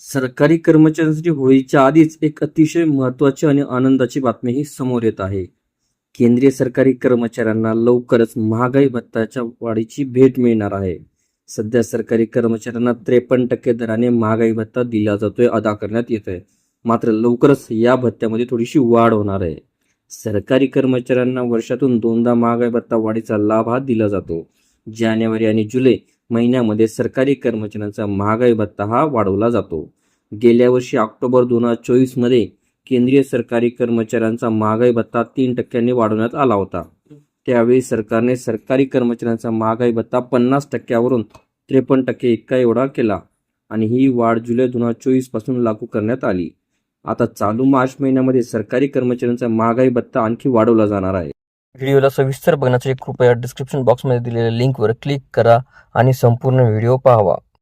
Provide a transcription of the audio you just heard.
सरकारी कर्मचाऱ्यांसाठी होळीच्या आधीच एक अतिशय महत्वाची आणि आनंदाची बातमी ही समोर येत आहे. केंद्रीय सरकारी कर्मचाऱ्यांना लवकरच महागाई भत्ताच्या वाढीची भेट मिळणार आहे. सध्या सरकारी कर्मचाऱ्यांना त्रेपन्न टक्के दराने महागाई भत्ता दिला जातोय अदा करण्यात येत आहे मात्र लवकरच या भत्त्यामध्ये थोडीशी वाढ होणार आहे. सरकारी कर्मचाऱ्यांना वर्षातून दोनदा महागाई भत्ता वाढीचा लाभ हा दिला जातो. जानेवारी आणि जुलै महिन्यामध्ये सरकारी कर्मचाऱ्यांचा महागाई भत्ता हा वाढवला जातो. गेल्या वर्षी ऑक्टोबर दोन हजार चोवीसमध्ये केंद्रीय सरकारी कर्मचाऱ्यांचा महागाई भत्ता तीन टक्क्यांनी वाढवण्यात आला होता. त्यावेळी सरकारने सरकारी कर्मचाऱ्यांचा महागाई भत्ता पन्नास टक्क्यावरून त्रेपन्न टक्के इतका एवढा केला आणि ही वाढ जुलै दोन हजार चोवीसपासून लागू करण्यात आली. आता चालू मार्च महिन्यामध्ये सरकारी कर्मचाऱ्यांचा महागाई भत्ता आणखी वाढवला जाणार आहे. व्हिडिओला सविस्तर बघण्यासाठी कृपया डिस्क्रिप्शन बॉक्समध्ये दिलेल्या लिंकवर क्लिक करा आणि संपूर्ण व्हिडिओ पाहावा.